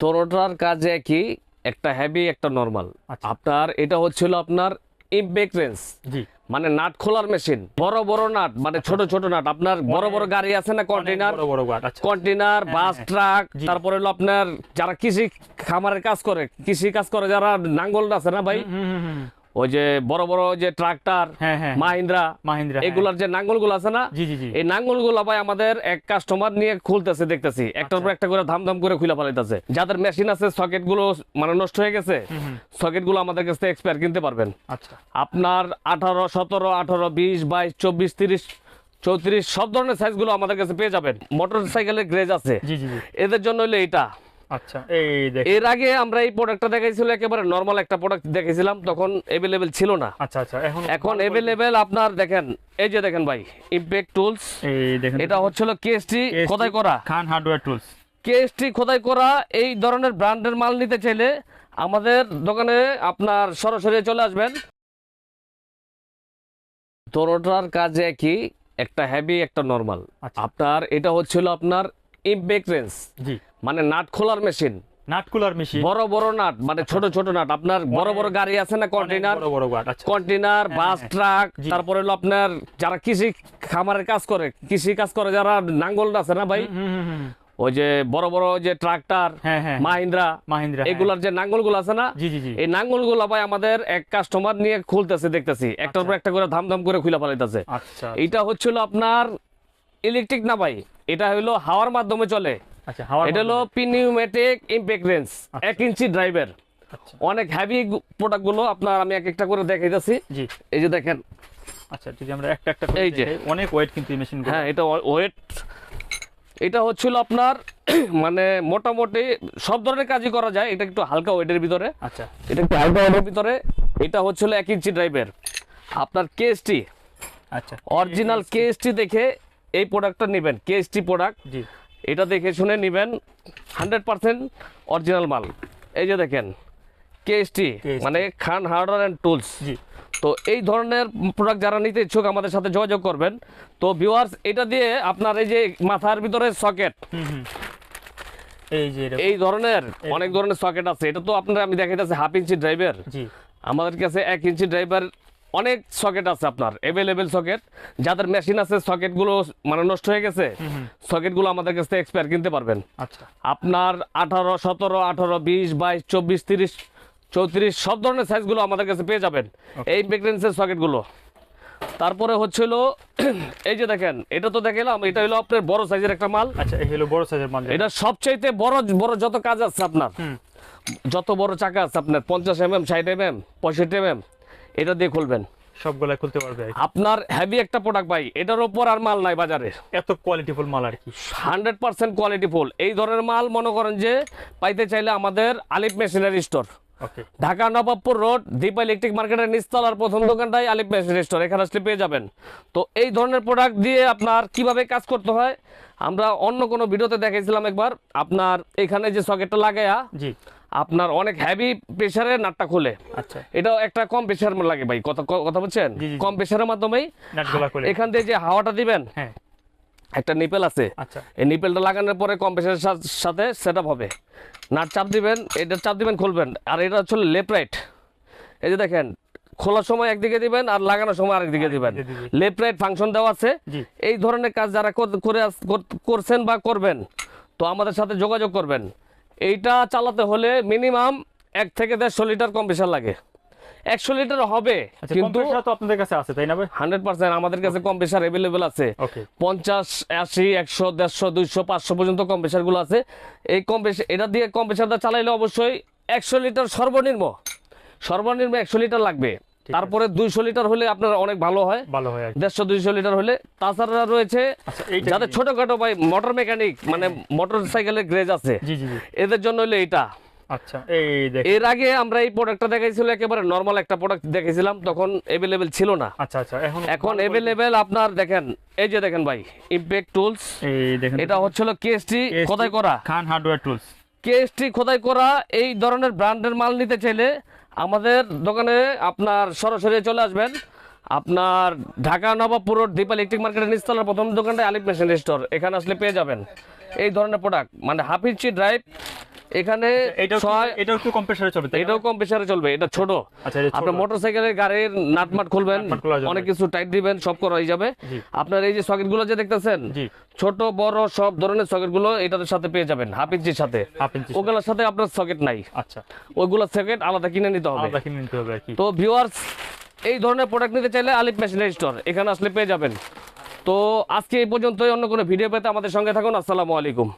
তোরোটার কাজ একই একটা হেভি একটা নর্মাল আচ্ছা। আপনার এটা হচ্ছিল আপনার ইম্পেক্ট রেঞ্জ মানে নাট খোলার মেশিন বড় বড় নাট মানে ছোট ছোট নাট। আপনার বড় বড় গাড়ি আছে না কন্টেনার কন্টেনার বাস ট্রাক তারপরে হলো আপনার যারা কৃষি খামারের কাজ করে কৃষি কাজ করে যারা নাঙ্গল আছে না ভাই? ওই যে বড় বড় যে ট্রাক্টর হ্যাঁ হ্যাঁ মাহিন্দ্রা মাহিন্দ্রা হ্যাঁ। এগুলার যে নাঙ্গলগুলো আছে না জি জি জি। এই নাঙ্গলগুলো ভাই আমাদের এক কাস্টমার নিয়ে খুলতেছে দেখতেছি। একটার পর একটা করে ধাম ধাম করে খুলে পালাইতেছে। যাদের মেশিন আছে সকেটগুলো মানে নষ্ট হয়ে গেছে সকেটগুলো আমাদের কাছে এক্সপায়ার কিনতে পারবেন। আচ্ছা। আপনার আঠারো সতেরো আঠারো বিশ বাইশ চব্বিশ তিরিশ চৌত্রিশ সব ধরনের সাইজগুলো আমাদের কাছে পেয়ে যাবেন। মোটর সাইকেলের গ্রেজ আছে এদের জন্য হলো এটা আচ্ছা এই এর আগে আমরা এই প্রোডাক্টটা দেখাইছিল একেবারে নর্মাল একটা প্রোডাক্ট দেখেছিলাম তখন এভেলেবেল ছিল না। আচ্ছা আচ্ছা এখন এখন আপনার দেখেন এই যে দেখেন ভাই ইম্প্যাক্ট টুলস এই দেখেন এটা হচ্ছিল কেএসটি খোদাই করা। খান হার্ডওয়্যার টুলস কেএসটি খোদাই করা এই ধরনের ব্র্যান্ডের মাল নিতে চাইলে আমাদের দোকানে আপনার সরাসরি চলে আসবেন। তোরোটার কাজে কি একটা হেভি একটা নর্মাল আচ্ছা। আপনার এটা হচ্ছিল আপনার ইম্প্যাক্ট রেঞ্জ জি। মানে নাট খোলার মেশিন। Nut cooler machine. বড় বড় নাট মানে ছোট ছোট নাট। আপনার বড় বড় গাড়ি আছে না কন্টেনার বড় বড় গাট আচ্ছা কন্টেনার বাস ট্রাক জি। তারপরে হলো আপনার যারা কৃষি খামারের কাজ করে কৃষি কাজ করে যারা নাঙ্গল আছে না ভাই? হুম হুম হুম ওই যে বড় বড় যে ট্রাক্টর হ্যাঁ হ্যাঁ মাহিন্দ্রা মাহিন্দ্রা হ্যাঁ। এগুলার যে নাঙ্গলগুলো আছে না? এই নাঙ্গলগুলো ভাই আমাদের এক কাস্টমার নিয়ে খুলতেছে দেখতেছি। একটার পর একটা করে ধাম ধাম করে খুলে পালাইতেছে এটা হচ্ছিল আপনার ইলেকট্রিক না ভাই? এটা হলো হাওয়ার মাধ্যমে চলে। আচ্ছা এটা হলো পিনিউমেটিক ইম্প্যাক্ট রেঞ্জ এক ইঞ্চি ড্রাইভার আচ্ছা। অনেক হেভি প্রোডাক্টগুলো আপনার আমি এক একটা করে দেখাইতেছি। জি। এই যে দেখেন। আচ্ছা যদি আমরা একটা একটা এই যে। অনেক ওয়েট কিন্তু মেশিন হ্যাঁ এটা ওয়েট এটা হচ্ছিল আপনার মানে মোটামুটি সব ধরনের কাজই করা যায় এটা একটু হালকা ওয়েটের ভিতরে। আচ্ছা। এটা একটু হালকা ওয়েটের ভিতরে এটা হচ্ছিল এক ইঞ্চি ড্রাইভের আপনার কেএসটি আচ্ছা। অরিজিনাল কেএসটি দেখে এই প্রোডাক্টটা নেবেন কেএসটি প্রোডাক্ট জি। এটা দেখে শুনে নেবেন হান্ড্রেড পার্সেন্ট অরিজিনাল মাল। এই যে দেখেন কেএসটি মানে খান হার্ডওয়্যার অ্যান্ড টুলস। তো এই ধরনের প্রোডাক্ট যারা নিতে ইচ্ছুক আমাদের সাথে যোগাযোগ করবেন। তো ভিউয়ার্স এটা দিয়ে আপনার এই যে মাথার ভিতরে সকেট এই ধরনের অনেক ধরনের সকেট আছে। এটা তো আপনার আমি দেখাইতেছি হাফ ইঞ্চি ড্রাইভার আমাদের কাছে এক ইঞ্চি ড্রাইভার অনেক সকেট আছে আপনার অ্যাভেলেবেল সকেট। যাদের মেশিন আছে সকেটগুলো মানে নষ্ট হয়ে গেছে সকেটগুলো আমাদের কাছে এক্সপায়ার কিনতে পারবেন। আচ্ছা। আপনার আঠারো সতেরো আঠারো বিশ বাইশ চব্বিশ তিরিশ চৌত্রিশ সব ধরনের সাইজগুলো আমাদের কাছে পেয়ে যাবেন। এই প্রেগনেন্সির সকেটগুলো। তারপরে হচ্ছিল এই যে দেখেন এটা তো দেখালাম এটা হলো আপনার বড় সাইজের একটা মাল। আচ্ছা এই হলো বড় সাইজের মাল এটা সবচাইতে বড় বড় যত কাজ আছে আপনার যত বড় চাকা আছে আপনার পঞ্চাশ এম এম ষাট এম এম পঁয়ষট্টি এম এম এটা দিয়ে খুলবেন। সবগুলা খুলতে পারবে। আপনার হেভি একটা প্রোডাক্ট ভাই এটার ওপর আর মাল নাই বাজারে। এত কোয়ালিটিফুল মাল আর কি। হান্ড্রেড পার্সেন্ট কোয়ালিটি ফুল এই ধরনের মাল মনে করেন যে পাইতে চাইলে আমাদের Alif machinery store Dhaka Nawabpur road Dipa electric মার্কেটের নিচতলার প্রথম দোকানটাই আলিফ মেশিনারি স্টোর এখানে আসলে পেয়ে যাবেন। তো এই ধরনের প্রোডাক্ট দিয়ে আপনার কীভাবে কাজ করতে হয় আমরা অন্য কোনো ভিডিওতে দেখাইছিলাম একবার। আপনার এখানে যে সকেটটা লাগায়া জি। আপনার অনেক হেভি প্রেশারে নাটটা খুলে। আচ্ছা। এটা একটা কম প্রেশার লাগে ভাই কথা কথা বলছেন। কম প্রেশারের মাধ্যমেই এখান দিয়ে যে হাওয়াটা দিবেন হ্যাঁ। একটা নিপেল আছে। আচ্ছা। এই নিপেলটা লাগানোর পরে কম কম্প্রেসারের সাথে সেট হবে। নাট চাপ দিবেন এটা চাপ দিবেন খুলবেন। আর এটা হচ্ছে লেফট রাইট এই যে দেখেন খোলার সময় একদিকে দিবেন আর লাগানোর সময় আরেকদিকে দিবেন। লেফট রাইট ফাংশন দেওয়া আছে। এই ধরনের কাজ যারা করে করছেন বা করবেন তো আমাদের সাথে যোগাযোগ করবেন। এইটা চালাতে হলে মিনিমাম এক থেকে দেড়শো লিটার কম্প্রেসার লাগে। একশো লিটার হবে আচ্ছা কিন্তু কম্প্রেসার আপনাদের কাছে আছে তাই না হান্ড্রেড পার্সেন্ট আমাদের কাছে কম্প্রেসার অ্যাভেলেবেল আছে। পঞ্চাশ আশি একশো দেড়শো দুইশো পাঁচশো পর্যন্ত কম্প্রেসারগুলো আছে। এই কম্প্রেসার এটা দিয়ে কম্প্রেসারটা চালাইলে অবশ্যই একশো লিটার সর্বনিম্ন সর্বনিম্ন একশো লিটার লাগবে। তারপরে দুইশো লিটার হলে আপনার অনেক ভালো হয়। ভালো হয় দেড়শো দুইশো লিটার হলে। তাছাড়া রয়েছে আচ্ছা যাদের ছোটখাটো ভাই মোটর মেকানিক মানে মোটর সাইকেলের গ্রেজ আছে। এদের জন্য হলে এটা আচ্ছা এই এর আগে আমরা এই প্রোডাক্টটা দেখাইছিল একেবারে নর্মাল একটা প্রোডাক্ট দেখেছিলাম তখন ছিল না। আচ্ছা আচ্ছা এখন আপনার দেখেন এই যে দেখেন ভাই ইম্প্যাক্ট টুলস এই দেখেন। এটা কেএসটি খোদাই করা? খান হার্ডওয়্যার টুলস কেএসটি খোদাই করা এই ধরনের ব্র্যান্ডের মাল নিতে চাইলে আমাদের দোকানে আপনার সরাসরি চলে আসবেন। আপনার ঢাকা নবাবপুর রোড দীপা ইলেকট্রিক মার্কেটের নিচতলার প্রথম দোকানটা আলিফ মেশিন স্টোর। এখানে আসলে পেয়ে যাবেন। এই ধরনের প্রোডাক্ট মানে হাফ ইঞ্চি ড্রাইভ এখানে এটাও ছয় এটাও একটু চলবে এটাও কম প্রেসারে চলবে এটা ছোট। আচ্ছা এটা। আপনার মোটরসাইকেলের গাড়ির নাটমাট খুলবেন। অনেক কিছু টাইট দিবেন সব করা হয়ে যাবে আপনার এই যে সকেটগুলো যে দেখতেছেন ছোট বড় সব ধরনের সকেটগুলো এটার সাথে পেয়ে যাবেন হাফ ইঞ্চির সাথে। ওগুলোর সাথে আপনার সকেট নাই। আচ্ছা। ওইগুলো সকেট আলাদা কিনে নিতে হবে। তো ভিউয়ার্স এই ধরনের প্রোডাক্ট নিতে চাইলে আলিফ মেশিনারি স্টোর এখানে আসলে পেয়ে যাবেন। তো আজকে এই পর্যন্তই অন্য কোনো ভিডিও পেতে আমাদের সঙ্গে থাকুন আসসালামু আলাইকুম।